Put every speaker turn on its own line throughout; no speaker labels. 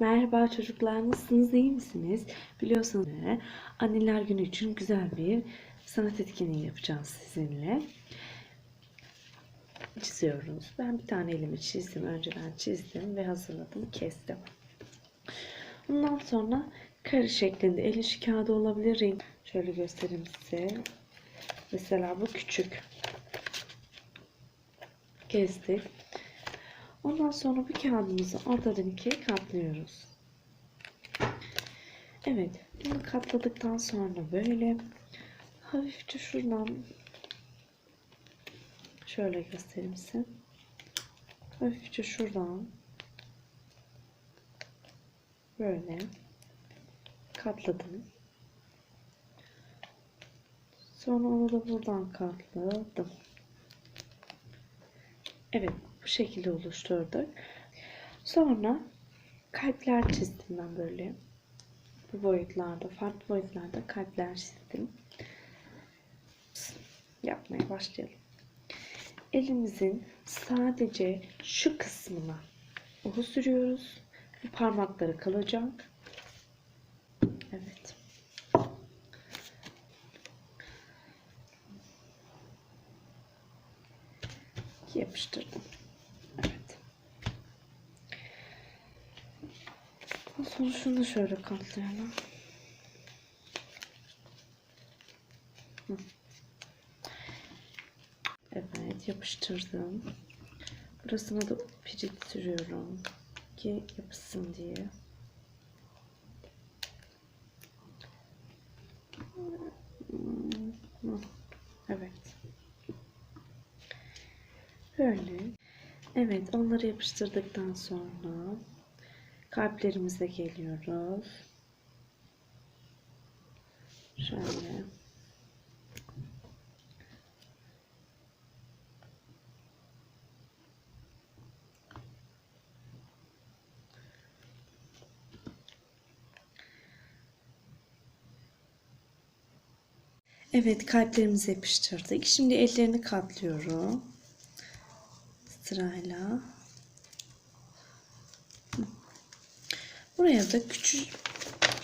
Merhaba çocuklar, nasılsınız, iyi misiniz? Biliyorsunuz anneler günü için güzel bir sanat etkinliği yapacağız sizinle. Çiziyoruz. Ben bir tane elimi çizdim, önceden çizdim ve hazırladım, kestim. Ondan sonra kare şeklinde el işi kağıdı olabilir. renk- Şöyle göstereyim size. Mesela bu küçük. Kestik. Ondan sonra bu kağıdımızı ortadan ikiye katlıyoruz. Evet, bunu katladıktan sonra böyle hafifçe şuradan şöyle göstereyim size. Hafifçe şuradan böyle katladım. Sonra onu da buradan katladım. Evet, şekilde oluşturduk. Sonra kalpler çizdim ben böyle. Bu boyutlarda, farklı boyutlarda kalpler çizdim. Yapmaya başlayalım. Elimizin sadece şu kısmına uhu sürüyoruz. Bu parmakları kalacak. Evet. Yapıştırdım. Evet. Sonra şunu şöyle katlayalım. Evet yapıştırdım. Burasına da pirit sürüyorum ki yapışsın diye. Evet. Böyle. Evet onları yapıştırdıktan sonra kalplerimize geliyoruz. Şöyle. Evet kalplerimizi yapıştırdık. Şimdi ellerini katlıyorum. Sırayla. Buraya da küçük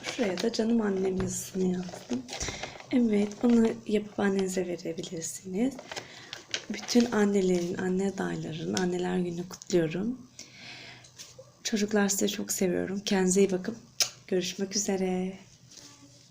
şuraya da canım annem yazısını yazdım. Evet bunu yapıp annenize verebilirsiniz. Bütün annelerin, anne adayların anneler gününü kutluyorum. Çocuklar size çok seviyorum. Kendinize iyi bakın. Görüşmek üzere.